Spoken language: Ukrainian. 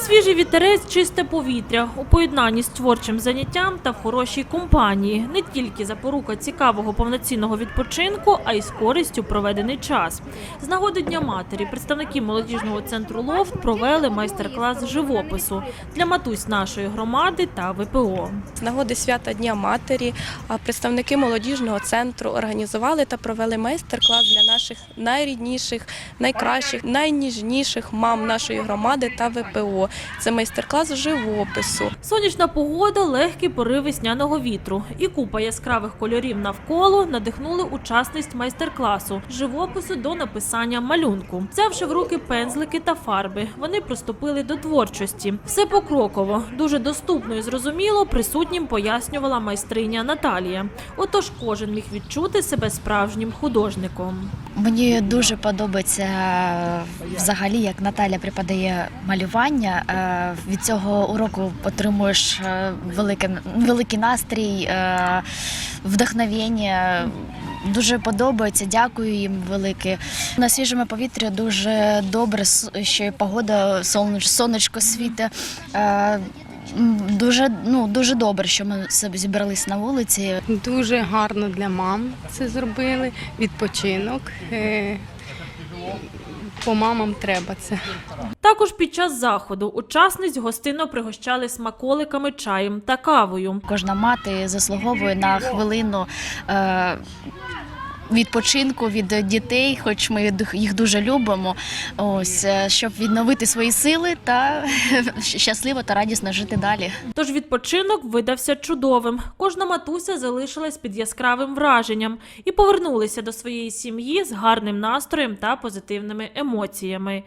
Свіжий вітерець, чисте повітря у поєднанні з творчим заняттям та в хорошій компанії. Не тільки запорука цікавого повноцінного відпочинку, а й з користю проведений час. З нагоди Дня матері представники молодіжного центру Лофт провели майстер-клас живопису для матусь нашої громади та ВПО. З нагоди свята Дня матері представники молодіжного центру організували та провели майстер-клас для наших найрідніших, найкращих, найніжніших мам нашої громади та ВПО. Це майстер-клас з живопису. Сонячна погода, легкі пориви весняного вітру і купа яскравих кольорів навколо надихнули учасниць майстер-класу з живопису до написання малюнку. Взявши в руки пензлики та фарби, вони приступили до творчості. Все покроково, дуже доступно і зрозуміло присутнім пояснювала майстриня Наталія. Отож, кожен міг відчути себе справжнім художником. Мені дуже подобається взагалі, як Наталя преподає малювання. Е, Від цього уроку отримуєш великий, велике, великий настрій, е, вдохновення. Дуже подобається, дякую їм велике. На свіжому повітрі дуже добре, що і погода, сонеч, сонечко світе. Дуже, ну, дуже добре, що ми себе зібрались на вулиці. Дуже гарно для мам це зробили. Відпочинок. Е, По мамам треба це. Також під час заходу учасниць гостинно пригощали смаколиками, чаєм та кавою. Кожна мати заслуговує на хвилину е, відпочинку від дітей, хоч ми їх дуже любимо. Ось е, щоб відновити свої сили та щасливо та радісно жити далі. Тож відпочинок видався чудовим. Кожна матуся залишилась під яскравим враженням і повернулися до своєї сім'ї з гарним настроєм та позитивними емоціями.